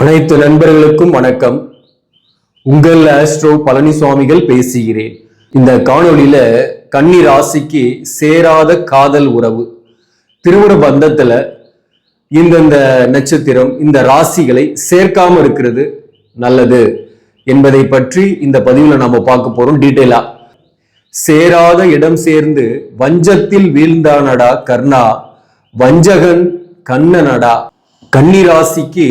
அனைத்து நண்பர்களுக்கும் வணக்கம். உங்கள் ஆஸ்ட்ரோ பழனிசுவாமிகள் பேசுகிறேன். இந்த காணொலியில கன்னி ராசிக்கு சேராத காதல் உறவு. திருமண பந்தத்துல இந்தந்த நட்சத்திரம் இந்த ராசிகளை சேர்க்காம இருக்கிறது நல்லது என்பதை பற்றி இந்த பதிவில் நாம பார்க்க போறோம் டீட்டெயிலா. சேராத இடம் சேர்ந்து வஞ்சத்தில் வீழ்ந்தானடா கர்ணா வஞ்சகன் கண்ணனடா கன்னி ராசிக்கு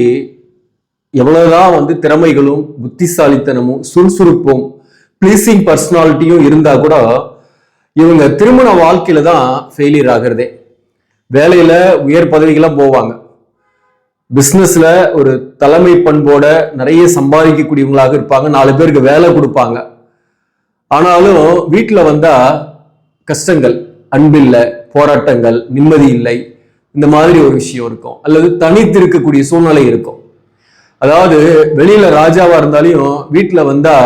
எவ்வளவுதான் வந்து திறமைகளும் புத்திசாலித்தனமும் சுறுசுறுப்பும் ப்ளீசிங் பர்சனாலிட்டியும் இருந்தா கூட இவங்க திருமண வாழ்க்கையில தான் ஃபெயிலியர் ஆகிறதே. வேலையில உயர் பதவிகளாக போவாங்க. பிஸ்னஸ்ல ஒரு தலைமை பண்போட நிறைய சம்பாதிக்கக்கூடியவங்களாக இருப்பாங்க. நாலு பேருக்கு வேலை கொடுப்பாங்க. ஆனாலும் வீட்டில் வந்தா கஷ்டங்கள் அன்பில்லை போராட்டங்கள் நிம்மதி இல்லை இந்த மாதிரி ஒரு விஷயம் இருக்கும். அல்லது தனித்து இருக்கக்கூடிய சூழ்நிலை இருக்கும். அதாவது வெளியில ராஜாவா இருந்தாலையும் வீட்டுல வந்தா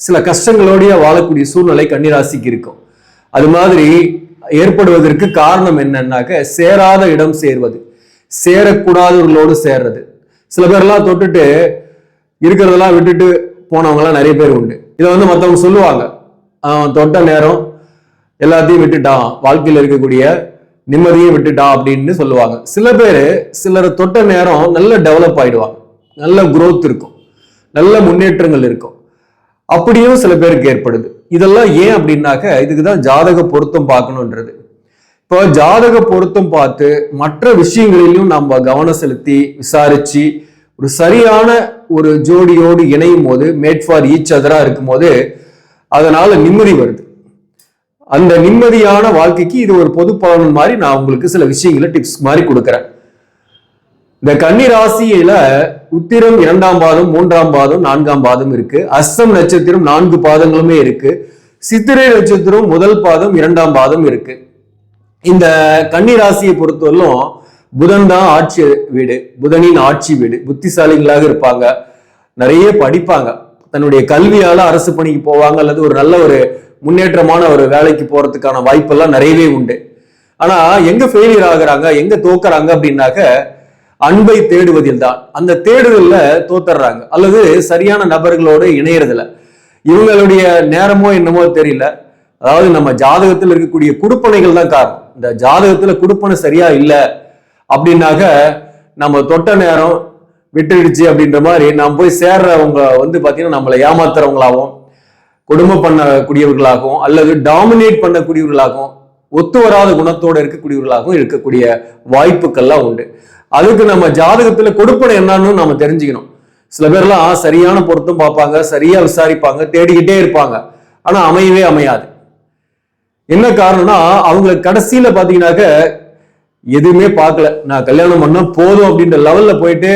சில கஷ்டங்களோடய வாழக்கூடிய சூழ்நிலை கன்னிராசிக்கு இருக்கும். அது மாதிரி ஏற்படுவதற்கு காரணம் என்னன்னாக்க சேராத இடம் சேர்வது. சேரக்கூடாதவர்களோடு சேர்றது. சில பேர்லாம் தொட்டுட்டு இருக்கிறதெல்லாம் விட்டுட்டு போனவங்கலாம் நிறைய பேர் உண்டு. இதை வந்து மற்றவங்க சொல்லுவாங்க. அவன் தொட்ட நேரம் எல்லாத்தையும் விட்டுட்டான். வாழ்க்கையில் இருக்கக்கூடிய நிம்மதியும் விட்டுட்டான் அப்படின்னு சொல்லுவாங்க. சில பேர் சிலரை தொட்ட நேரம் நல்ல டெவலப் ஆயிடுவாங்க. நல்ல குரோத் இருக்கும். நல்ல முன்னேற்றங்கள் இருக்கும். அப்படியும் சில பேருக்கு ஏற்படுது. இதெல்லாம் ஏன் அப்படின்னாக்க இதுக்கு தான் ஜாதக பொருத்தம் பார்க்கணுன்றது. இப்போ ஜாதக பொருத்தம் பார்த்து மற்ற விஷயங்களிலும் நம்ம கவனம் செலுத்தி விசாரிச்சு ஒரு சரியான ஒரு ஜோடியோடு இணையும் போது மேட் ஃபார் ஈச் அதரா இருக்கும் போது அதனால நிம்மதி வருது. அந்த நிம்மதியான வாழ்க்கைக்கு இது ஒரு பொது பலன் மாதிரி நான் உங்களுக்கு சில விஷயங்களை டிப்ஸ் மாதிரி கொடுக்குறேன். இந்த கன்னி ராசியில உத்திரம் இரண்டாம் பாதம் மூன்றாம் பாதம் நான்காம் பாதம் இருக்கு. அஸ்தம் நட்சத்திரம் நான்கு பாதங்களுமே இருக்கு. சித்திரை நட்சத்திரம் முதல் பாதம் இரண்டாம் பாதம் இருக்கு. இந்த கன்னி ராசியை பொறுத்தவரையிலும் புதன் தான் ஆட்சி வீடு. புதனின் ஆட்சி வீடு. புத்திசாலிகளாக இருப்பாங்க. நிறைய படிப்பாங்க. தன்னுடைய கல்வியால அரசு பணிக்கு போவாங்க அல்லது ஒரு நல்ல ஒரு முன்னேற்றமான ஒரு வேலைக்கு போறதுக்கான வாய்ப்பெல்லாம் நிறையவே உண்டு. ஆனா எங்க ஃபெயிலியர் ஆகுறாங்க? எங்க தோக்குறாங்க? அப்படின்னாக்க அன்பை தேடுவதில் தான் அந்த தேடுதல்ல தோத்துறாங்க அல்லது சரியான நபர்களோடு இணையறதில்ல. இவங்களுடைய நேரமோ என்னமோ தெரியல. அதாவது நம்ம ஜாதகத்தில் இருக்கக்கூடிய குடுப்பனைகள் தான் காரணம். இந்த ஜாதகத்துல குடுப்பனை சரியா இல்லை அப்படின்னாக்க நம்ம தொட்ட நேரம் விட்டுடுச்சு அப்படின்ற மாதிரி நாம் போய் சேர்றவங்க வந்து பார்த்தீங்கன்னா நம்மளை ஏமாத்துறவங்களாகவும் கொடுமை பண்ணக்கூடியவர்களாகவும் அல்லது டாமினேட் பண்ணக்கூடியவர்களாகவும் ஒத்து வராத குணத்தோடு இருக்கக்கூடியவர்களாகவும் இருக்கக்கூடிய வாய்ப்புகள்லாம் உண்டு. அதுக்கு நம்ம ஜாதகத்துல கொடுப்பனை என்னன்னு நம்ம தெரிஞ்சுக்கணும். சில பேர்லாம் சரியான பொருத்தம் பார்ப்பாங்க சரியா விசாரிப்பாங்க தேடிக்கிட்டே இருப்பாங்க. ஆனா அமையவே அமையாது. என்ன காரணம்னா அவங்களுக்கு கடைசியில பாத்தீங்கன்னாக்க எதுவுமே பார்க்கல. நான் கல்யாணம் பண்ணா போதும் அப்படின்ற லெவல்ல போயிட்டு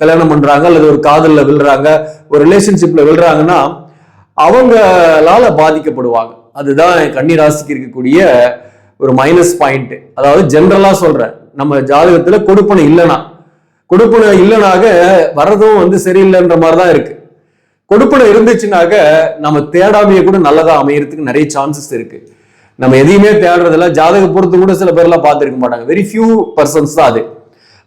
கல்யாணம் பண்றாங்க அல்லது ஒரு காதல்ல விழுறாங்க ஒரு ரிலேஷன்ஷிப்ல விழுறாங்கன்னா அவங்களால பாதிக்கப்படுவாங்க. அதுதான் கன்னி ராசிக்கு இருக்கக்கூடிய ஒரு மைனஸ் பாயிண்ட் அதாவது ஜென்ரலா சொல்றேன். நம்ம ஜாதகத்துல கொடுப்பனை இல்லைனா. கொடுப்பனை இல்லைனாக வர்றதும் வந்து சரியில்லைன்ற மாதிரி தான் இருக்கு. கொடுப்பனை இருந்துச்சுனாக்க நம்ம தேடாமையே கூட நல்லதா அமையறதுக்கு நிறைய சான்சஸ் இருக்கு. நம்ம எதையுமே தேடுறதில்ல. ஜாதக பொறுத்து கூட சில பேர்லாம் பார்த்துருக்க மாட்டாங்க. வெரி ஃபியூ பர்சன்ஸ் தான் அது.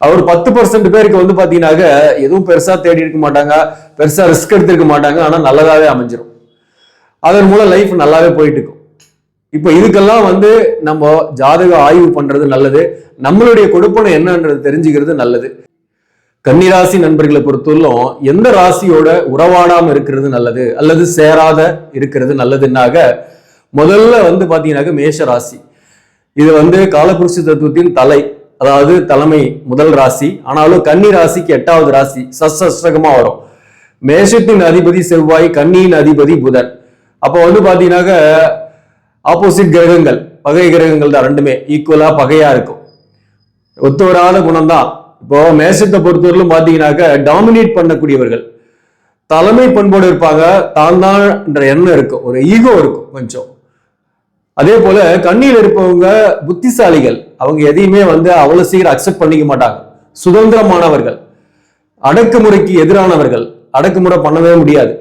அவர் பத்து பர்சன்ட் பேருக்கு வந்து பார்த்தீங்கன்னாக்க எதுவும் பெருசாக தேடி இருக்க மாட்டாங்க. பெருசாக ரிஸ்க் எடுத்திருக்க மாட்டாங்க. ஆனால் நல்லதாகவே அமைஞ்சிரும். அதன் மூலம் லைஃப் நல்லாவே போயிட்டு இருக்கும். இப்போ இதுக்கெல்லாம் வந்து நம்ம ஜாதக ஆய்வு பண்றது நல்லது. நம்மளுடைய கொடுப்பனை என்னன்றது தெரிஞ்சுக்கிறது நல்லது. கன்னிராசி நண்பர்களை பொறுத்தவரையும் எந்த ராசியோட உறவாடாம இருக்கிறது நல்லது அல்லது சேராத இருக்கிறது நல்லதுன்னாக முதல்ல வந்து பாத்தீங்கன்னாக்க மேஷ ராசி இது வந்து காலபுருஷ தத்துவத்தின் தலை அதாவது தலைமை முதல் ராசி. ஆனாலும் கன்னி ராசிக்கு எட்டாவது ராசி சஷ்டகமா வரும். மேஷத்தின் அதிபதி செவ்வாய் கன்னியின் அதிபதி புதன். அப்போ வந்து பாத்தீங்கன்னாக்க ஆப்போசிட் கிரகங்கள் பகை கிரகங்கள் தான் ரெண்டுமே. ஈக்குவலா பகையா இருக்கும். ஒத்து வராத குணம் தான். இப்போ மேசத்தை பொறுத்தவரையிலும் பாத்தீங்கன்னாக்க டாமினேட் பண்ணக்கூடியவர்கள். தலைமை பண்போடு இருப்பாங்க. தான் தான் என்ற எண்ணம் இருக்கும். ஒரு ஈகோ இருக்கும் கொஞ்சம். அதே போல கண்ணியில் இருப்பவங்க புத்திசாலிகள். அவங்க எதையுமே வந்து அவ்வளவு சீக்கிரம் அக்செப்ட் பண்ணிக்க மாட்டாங்க. சுதந்திரமானவர்கள். அடக்குமுறைக்கு எதிரானவர்கள். அடக்குமுறை பண்ணவே முடியாது.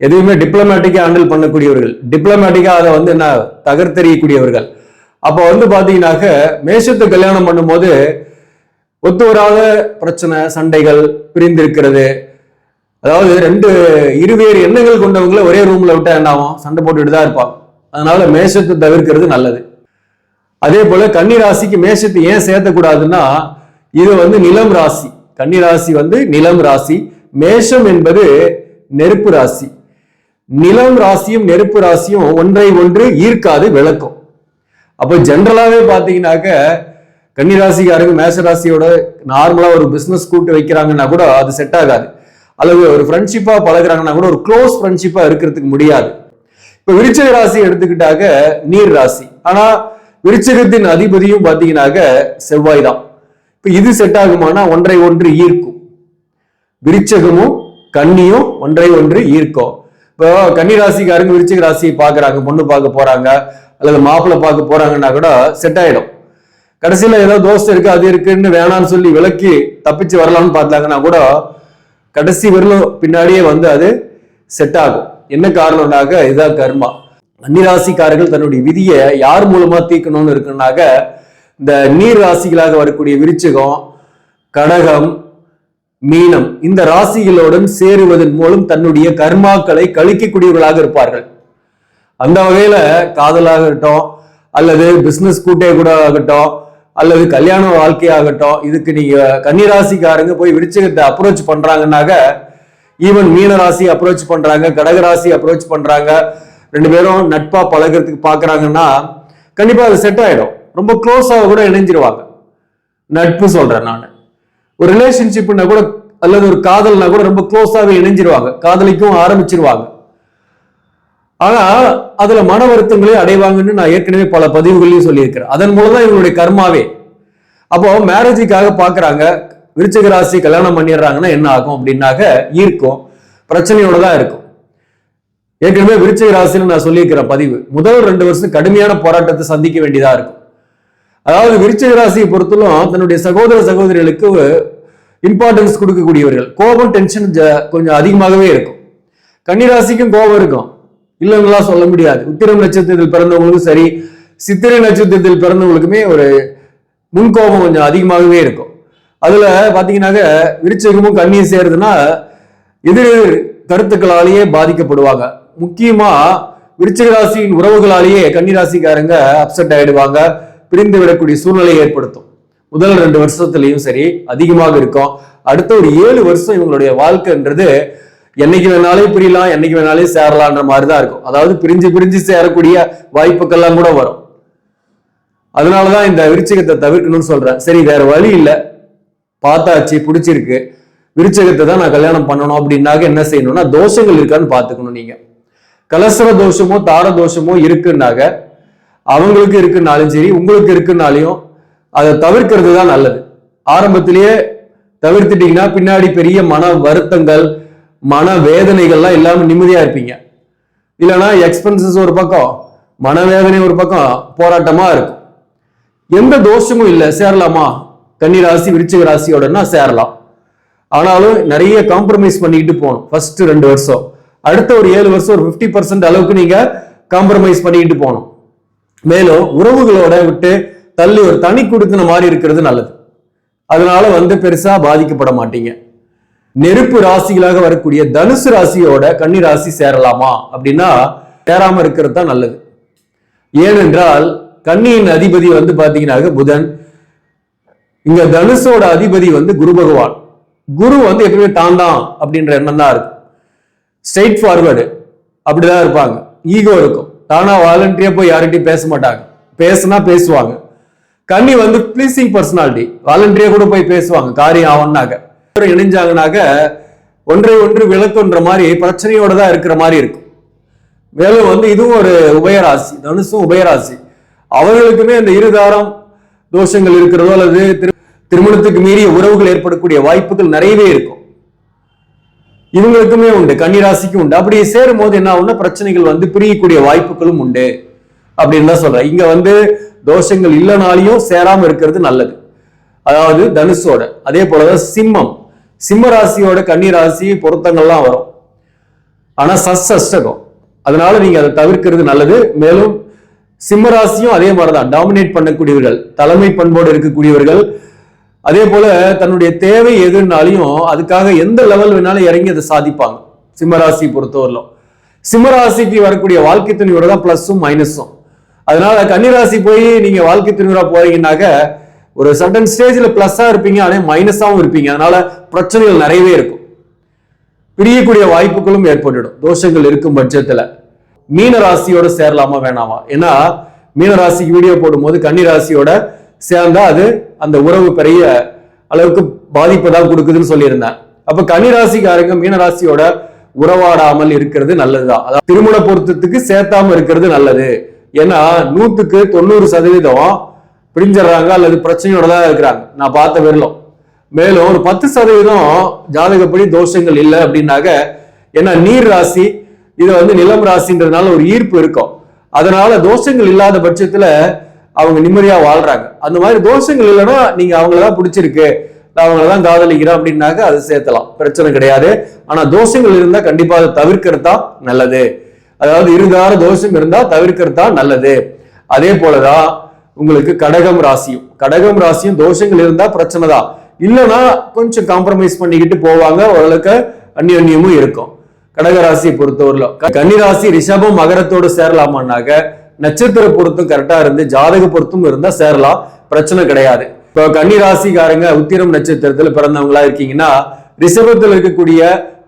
எதையுமே டிப்ளமேட்டிக்காக ஹேண்டில் பண்ணக்கூடியவர்கள். டிப்ளமேட்டிக்காக அதை வந்து என்ன தகர்த்தெறியக்கூடியவர்கள். அப்போ வந்து பார்த்தீங்கன்னாக்க மேஷத்தை கல்யாணம் பண்ணும்போது ஒத்து வராத பிரச்சனை சண்டைகள் பிரிந்திருக்கிறது. அதாவது ரெண்டு இருவேறு எண்ணங்கள் கொண்டவங்கள ஒரே ரூம்ல விட்டா என்ன ஆகும்? சண்டை போட்டுட்டு தான் இருப்பாங்க அதனால மேஷத்தை தவிர்க்கிறது நல்லது. அதே போல கன்னி ராசிக்கு மேஷத்தை ஏன் சேர்த்தக்கூடாதுன்னா இது வந்து நிலம் ராசி. கன்னி ராசி வந்து நிலம் ராசி. மேஷம் என்பது நெருப்பு ராசி. நிலம் ராசியும் நெருப்பு ராசியும் ஒன்றை ஒன்று ஈர்க்காது விளக்கும். அப்போ ஜென்ரலாகவே பார்த்தீங்கன்னாக்க கன்னி ராசிக்காரங்க மேஷ ராசியோட நார்மலாக ஒரு பிஸ்னஸ் கூட்டு வைக்கிறாங்கன்னா கூட அது செட் ஆகாது. அல்லது ஒரு ஃப்ரெண்ட்ஷிப்பாக பழகுறாங்கன்னா கூட ஒரு க்ளோஸ் ஃப்ரெண்ட்ஷிப்பாக இருக்கிறதுக்கு முடியாது. இப்போ விருச்சக ராசி எடுத்துக்கிட்டாக்க நீர் ராசி. ஆனால் விருச்சகத்தின் அதிபதியும் பார்த்தீங்கன்னாக்க செவ்வாய் தான். இப்போ இது செட் ஆகுமானா ஒன்றை ஒன்று ஈர்க்கும். விருச்சகமும் கன்னியும் ஒன்றை ஒன்று ஈர்க்கும். இப்போ கன்னி ராசிக்காரங்க விருச்சிக ராசியை பார்க்குறாங்க பொண்ணு பார்க்க போகிறாங்க அல்லது மாப்பிள்ளை பார்க்க போகிறாங்கன்னா கூட செட் ஆகிடும் கடைசியில் ஏதோ தோஸ்து இருக்குது அது இருக்குன்னு வேணாம்னு சொல்லி விலக்கி தப்பிச்சு வரலாம்னு பார்த்தாங்கன்னா கூட கடைசி வரலும் பின்னாடியே வந்து அது செட் ஆகும். என்ன காரணம்னாக்க இதுதான் கர்மா. கன்னிராசிக்காரர்கள் தன்னுடைய விதியை யார் மூலமா தீர்க்கணும்னு இருக்குன்னாக்க இந்த நீர் ராசிகளாக வரக்கூடிய விருச்சிகம் கடகம் மீனம். இந்த ராசிகளுடன் சேருவதன் மூலம் தன்னுடைய கர்மாக்களை கழிக்கக்கூடியவர்களாக இருப்பார்கள். அந்த வகையில காதலாகட்டும் அல்லது பிசினஸ் கூட்டே கூட ஆகட்டும் அல்லது கல்யாண வாழ்க்கையாகட்டும் இதுக்கு நீங்க கன்னிராசிக்காரங்க போய் விருச்சிகத்தை அப்ரோச் பண்றாங்கன்னாக்க ஈவன் மீன ராசி அப்ரோச் பண்றாங்க கடக ராசி அப்ரோச் பண்றாங்க ரெண்டு பேரும் நட்பா பழகிறதுக்கு பாக்குறாங்கன்னா கண்டிப்பா அது செட் ஆயிடும். ரொம்ப க்ளோஸாக கூட இணைஞ்சிருவாங்க. நட்பு சொல்றேன் நான். ஒரு ரிலேஷன்ஷிப்னா கூட அல்லது ஒரு காதல்னா கூட ரொம்ப க்ளோஸாகவே இணைஞ்சிருவாங்க. காதலிக்கும் ஆரம்பிச்சிருவாங்க. ஆனா அதுல மன வருத்தங்களே அடைவாங்கன்னு நான் ஏற்கனவே பல பதிவுகளையும் சொல்லியிருக்கிறேன். அதன் மூலம் தான் இவங்களுடைய கர்மாவே. அப்போ மேரேஜுக்காக பாக்குறாங்க. விருச்சிக ராசி கல்யாணம் பண்ணிடுறாங்கன்னா என்ன ஆகும் அப்படின்னாக்க ஈர்க்கும். பிரச்சனையோட தான் இருக்கும். ஏற்கனவே விருச்சிக ராசின்னு நான் சொல்லியிருக்கிறேன் பதிவு. முதல் ரெண்டு வருஷம் கடுமையான போராட்டத்தை சந்திக்க வேண்டியதா இருக்கும். அதாவது விருச்சிக ராசியை பொறுத்தலும் தன்னுடைய சகோதர சகோதரிகளுக்கு இம்பார்ட்டன்ஸ் கொடுக்கக்கூடியவர்கள். கோபம் டென்ஷன் கொஞ்சம் அதிகமாகவே இருக்கும். கன்னிராசிக்கும் கோபம் இருக்கும். இல்லைங்களா சொல்ல முடியாது. உத்திரம் நட்சத்திரத்தில் பிறந்தவங்களுக்கும் சரி சித்திரை நட்சத்திரத்தில் பிறந்தவங்களுக்குமே ஒரு முன்கோபம் கொஞ்சம் அதிகமாகவே இருக்கும். அதுல பாத்தீங்கன்னாக்க விருச்சகமும் கண்ணியும் சேருதுன்னா எதிர் எதிர் கருத்துக்களாலேயே பாதிக்கப்படுவாங்க. முக்கியமா விருச்சிக ராசியின் உறவுகளாலேயே கன்னிராசிக்காரங்க அப்செட் ஆயிடுவாங்க. பிரிந்து விடக்கூடிய சூழ்நிலையை ஏற்படுத்தும். முதல் ரெண்டு வருஷத்துலயும் சரி அதிகமாக இருக்கும். அடுத்த ஒரு ஏழு வருஷம் இவங்களுடைய வாழ்க்கைன்றது என்னைக்கு வேணாலும் பிரியலாம் என்னைக்கு வேணாலும் சேரலான்ற மாதிரி தான் இருக்கும். அதாவது பிரிஞ்சு பிரிஞ்சு சேரக்கூடிய வாய்ப்புக்கெல்லாம் கூட வரும். அதனாலதான் இந்த விருச்சகத்தை தவிர்க்கணும்னு சொல்றேன். சரி வேற வழி இல்லை. பார்த்தாச்சு பிடிச்சிருக்கு. விருச்சகத்தை தான் நான் கல்யாணம் பண்ணணும் அப்படின்னாக்க என்ன செய்யணும்னா தோஷங்கள் இருக்கான்னு பார்த்துக்கணும் நீங்க. கலசர தோஷமோ தார தோஷமோ இருக்குன்னாக்க அவங்களுக்கு இருக்குனாலும் சரி உங்களுக்கு இருக்குனாலையும் அதை தவிர்க்கிறது தான் நல்லது. ஆரம்பத்திலேயே தவிர்த்துட்டீங்கன்னா பின்னாடி பெரிய மன வருத்தங்கள் மன வேதனைகள்லாம் இல்லாமல் நிம்மதியாக இருப்பீங்க. இல்லைன்னா எக்ஸ்பென்சஸ் ஒரு பக்கம் மனவேதனை ஒரு பக்கம் போராட்டமாக இருக்கும். எந்த தோஷமும் இல்லை சேரலாமா? கன்னி ராசி விருச்சிக ராசியோடனா சேரலாம். ஆனாலும் நிறைய காம்ப்ரமைஸ் பண்ணிக்கிட்டு போகணும் ஃபர்ஸ்ட் ரெண்டு வருஷம். அடுத்த ஒரு ஏழு வருஷம் ஒரு ஃபிஃப்டி பர்சன்ட் அளவுக்கு நீங்கள் காம்ப்ரமைஸ் பண்ணிக்கிட்டு போகணும். மேலும் உறவுகளோட விட்டு தள்ளி ஒரு தனி கொடுக்கின மாதிரி இருக்கிறது நல்லது. அதனால வந்து பெருசா பாதிக்கப்பட மாட்டீங்க. நெருப்பு ராசிகளாக வரக்கூடிய தனுசு ராசியோட கன்னி ராசி சேரலாமா? அப்படின்னா சேராம இருக்கிறது தான் நல்லது. ஏனென்றால் கன்னியின் அதிபதி வந்து பாத்தீங்கன்னா புதன். இங்க தனுஷோட அதிபதி வந்து குரு பகவான். குரு வந்து எப்பவுமே தான் தான் அப்படின்ற எண்ணம் தான் இருக்கும் ஸ்ட்ரெயிட் ஃபார்வர்டு அப்படிதான் இருப்பாங்க. ஈகோ இருக்கும். தானா வாலண்டியா போய் யார்கிட்டையும் பேச மாட்டாங்க பேசுனா பேசுவாங்க. கன்னி வந்து ப்ளீசிங் பர்சனாலிட்டி வாலண்டியா கூட போய் பேசுவாங்க. காரியம் ஆவன்னாக்க இணைஞ்சாங்கனாக்க ஒன்றை ஒன்று விளக்குன்ற மாதிரி பிரச்சனையோட தான் இருக்கிற மாதிரி இருக்கும். மேலும் வந்து இதுவும் ஒரு உபயராசி. தனுசும் உபயராசி. அவர்களுக்குமே இந்த இருதாரம் தோஷங்கள் இருக்கிறதோ அல்லது திரு- திருமணத்துக்கு மீறிய உறவுகள் ஏற்படக்கூடிய வாய்ப்புகள் நிறையவே இருக்கும். இவங்களுக்குமே உண்டு கன்னிராசிக்கும் உண்டு. அப்படி சேரும் போது என்ன ஆகும்னா பிரச்சனைகள் வந்து பிரியக்கூடிய வாய்ப்புகளும் உண்டு அப்படின்னு தான் சொல்றேன். இங்க வந்து தோஷங்கள் இல்லைனாலையும் சேராம இருக்கிறது நல்லது. அதாவது தனுஷோட அதே போலதான் சிம்மம். சிம்ம ராசியோட கன்னி ராசி பொருத்தங்கள்லாம் வரும். ஆனா சஸ் அஷ்டகம். அதனால நீங்க அதை தவிர்க்கிறது நல்லது. மேலும் சிம்ம ராசியும் அதே மாதிரிதான். டாமினேட் பண்ணக்கூடியவர்கள் தலைமை பண்போடு இருக்கக்கூடியவர்கள் அதே போல தன்னுடைய தேவை எதுனாலையும் அதுக்காக எந்த லெவல் வேணாலும் இறங்கி அதை சாதிப்பாங்க. சிம்மராசி பொறுத்தவரையிலும். சிம்மராசிக்கு வரக்கூடிய வாழ்க்கை துணியோட தான் பிளஸும் மைனஸும் அதனால கன்னிராசி போய் நீங்க வாழ்க்கை துணிவரா போறீங்கன்னாக்க ஒரு சர்டன் ஸ்டேஜ்ல பிளஸ்ஸா இருப்பீங்க அதே மைனஸாகவும் இருப்பீங்க. அதனால பிரச்சனைகள் நிறையவே இருக்கும். பிரியக்கூடிய வாய்ப்புகளும் ஏற்பட்டுடும் தோஷங்கள் இருக்கும் பட்சத்துல. மீன ராசியோட சேரலாமா வேணாமா? ஏன்னா மீன ராசிக்கு வீடியோ போடும்போது கன்னி ராசியோட சேர்ந்தா அது அந்த உறவு பெரிய அளவுக்கு பாதிப்பை தான் கொடுக்குதுன்னு சொல்லியிருந்தேன் அப்ப கனிராசிக்காரங்க மீன ராசியோட உறவாடாமல் இருக்கிறது நல்லதுதான். அதாவது திருமண பொருத்தத்துக்கு சேர்த்தாம இருக்கிறது நல்லது. ஏன்னா நூத்துக்கு தொண்ணூறு சதவீதம் பிரிஞ்சிடுறாங்க அல்லது பிரச்சனையோட தான் இருக்கிறாங்க. நான் பார்த்த வரலும். மேலும் ஒரு பத்து சதவீதம் ஜாதகப்படி தோஷங்கள் இல்லை அப்படின்னாக்க ஏன்னா நீர் ராசி இது வந்து நிலம் ராசின்றதுனால ஒரு ஈர்ப்பு இருக்கும். அதனால தோஷங்கள் இல்லாத பட்சத்துல அவங்க நிம்மதியா வாழ்றாங்க. அந்த மாதிரி தோஷங்கள் இல்லைன்னா நீங்க அவங்களதான் பிடிச்சிருக்கு. நான் அவங்கள தான் காதலிக்கிறேன் அப்படின்னாக்க அது சேர்த்தலாம். பிரச்சனை கிடையாது. ஆனா தோஷங்கள் இருந்தா கண்டிப்பா அதை தவிர்க்கிறது தான் நல்லது. அதாவது இருதார தோஷம் இருந்தா தவிர்க்கிறது தான் நல்லது. அதே போலதான் உங்களுக்கு கடகம் ராசியும். கடகம் ராசியும் தோஷங்கள் இருந்தா பிரச்சனை தான். இல்லைன்னா கொஞ்சம் காம்ப்ரமைஸ் பண்ணிக்கிட்டு போவாங்க. ஓரளவுக்கு அந்நியன்யமும் இருக்கும். கடகராசியை பொறுத்தவரையிலும். க- கன்னிராசி ரிஷபம் மகரத்தோடு சேரலாமான்னாக்க நட்சத்திர பொருத்தம் கரெக்டா இருந்து ஜாதக பொருத்தம் இருந்தா சேரலாம். பிரச்சனை கிடையாது. இப்போ கன்னிராசிக்காரங்க உத்திரம் நட்சத்திரத்துல பிறந்தவங்களா இருக்கீங்கன்னா ரிஷபத்தில் இருக்கக்கூடிய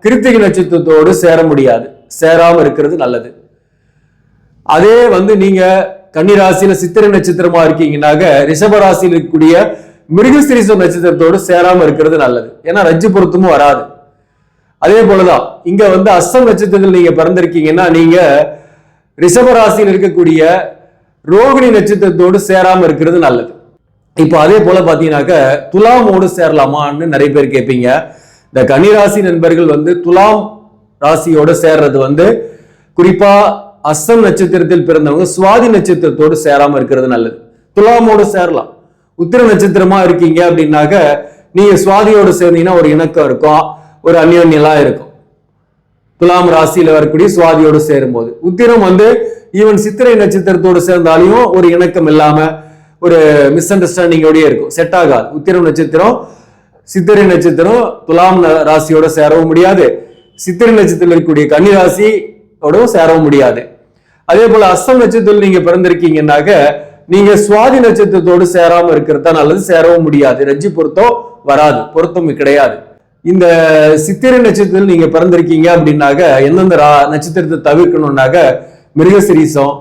கிருத்திகை நட்சத்திரத்தோடு சேர முடியாது. சேராம இருக்கிறது நல்லது. அதே வந்து நீங்க கன்னிராசியில சித்திரை நட்சத்திரமா இருக்கீங்கன்னாக்க ரிஷப ராசியில் இருக்கக்கூடிய மிருகசிரீசம் நட்சத்திரத்தோடு சேராம இருக்கிறது நல்லது. ஏன்னா ரஜ்ஜு பொருத்தமும் வராது. அதே போலதான் இங்க வந்து அஸ்தம் நட்சத்திரத்தில் நீங்க பிறந்திருக்கீங்கன்னா நீங்க ரிஷப ராசியில் இருக்கக்கூடிய ரோகிணி நட்சத்திரத்தோடு சேராமல் இருக்கிறது நல்லது. இப்போ அதே போல பார்த்தீங்கன்னாக்க துலாமோடு சேரலாமான்னு நிறைய பேர் கேட்பீங்க. இந்த கன்னிராசி நண்பர்கள் வந்து துலாம் ராசியோட சேர்றது வந்து குறிப்பா அஸ்தம் நட்சத்திரத்தில் பிறந்தவங்க சுவாதி நட்சத்திரத்தோடு சேராம இருக்கிறது நல்லது. துலாமோடு சேரலாம். உத்திர நட்சத்திரமா இருக்கீங்க அப்படின்னாக்க நீங்க சுவாதியோடு சேர்ந்தீங்கன்னா ஒரு இணக்கம் இருக்கும் ஒரு அந்யோன்யெல்லாம் இருக்கும். துலாம் ராசியில வரக்கூடிய சுவாதியோடு சேரும்போது. உத்திரம் வந்து ஈவன் சித்திரை நட்சத்திரத்தோடு சேர்ந்தாலையும் ஒரு இணக்கம் இல்லாம ஒரு மிஸ் அண்டர்ஸ்டாண்டிங்கோடய இருக்கும். செட் ஆகாது. உத்திரம் நட்சத்திரம் சித்திரை நட்சத்திரம் துலாம் ந- ராசியோட சேரவும் முடியாது. சித்திரை நட்சத்திரத்தில் இருக்கக்கூடிய கன்னி ராசியோடவும் சேரவும் முடியாது. அதே போல அஸ்தம் நட்சத்திரத்தில் நீங்க பிறந்திருக்கீங்கன்னாக்க நீங்க சுவாதி நட்சத்திரத்தோடு சேராம இருக்கிறது தான் நல்லது. சேரவும் முடியாது. ரஜ்ஜி பொருத்தம் வராது. பொருத்தம் கிடையாது. இந்த சித்திரை நட்சத்திரத்தில் நீங்க பிறந்திருக்கீங்க அப்படின்னாக்க எந்தெந்த ரா- நட்சத்திரத்தை தவிர்க்கணும்னாக்க மிருகசிரீசம்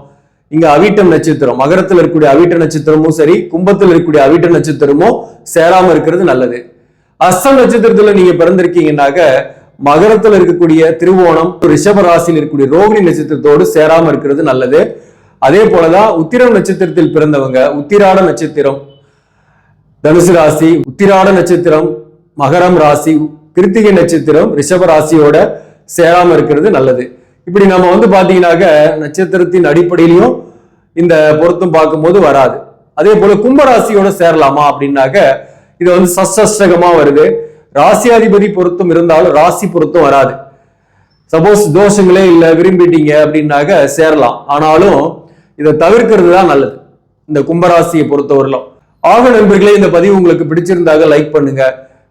இங்க அவிட்டம் நட்சத்திரம் மகரத்தில் இருக்கக்கூடிய அவிட்ட நட்சத்திரமும் சரி கும்பத்தில் இருக்கக்கூடிய அவிட்ட நட்சத்திரமும் சேராம இருக்கிறது நல்லது. அஸ்தம் நட்சத்திரத்துல நீங்க பிறந்திருக்கீங்கன்னாக்க மகரத்துல இருக்கக்கூடிய திருவோணம் ரிஷப ராசியில் இருக்கக்கூடிய ரோகிணி நட்சத்திரத்தோடு சேராம இருக்கிறது நல்லது. அதே போலதான் உத்திரம் நட்சத்திரத்தில் பிறந்தவங்க உத்திராட நட்சத்திரம் தனுசு ராசி உத்திராட நட்சத்திரம் மகரம் ராசி கிருத்திகை நட்சத்திரம் ரிஷப ராசியோட சேராம இருக்கிறது நல்லது. இப்படி நம்ம வந்து பாத்தீங்கன்னாக்க நட்சத்திரத்தின் அடிப்படையிலையும் இந்த பொருத்தம் பார்க்கும்போது வராது. அதே போல கும்பராசியோட சேரலாமா அப்படின்னாக்க இது வந்து சஷ்டகமா வருது. ராசியாதிபதி பொருத்தம் இருந்தாலும் ராசி பொருத்தம் வராது. சப்போஸ் தோஷங்களே இல்லை விரும்பிட்டீங்க அப்படின்னாக்க சேரலாம். ஆனாலும் இதை தவிர்க்கிறது தான் நல்லது. இந்த கும்பராசியை பொறுத்தவரையிலும். ஆக நண்பர்களே இந்த பதிவு உங்களுக்கு பிடிச்சிருந்தாக லைக் பண்ணுங்க.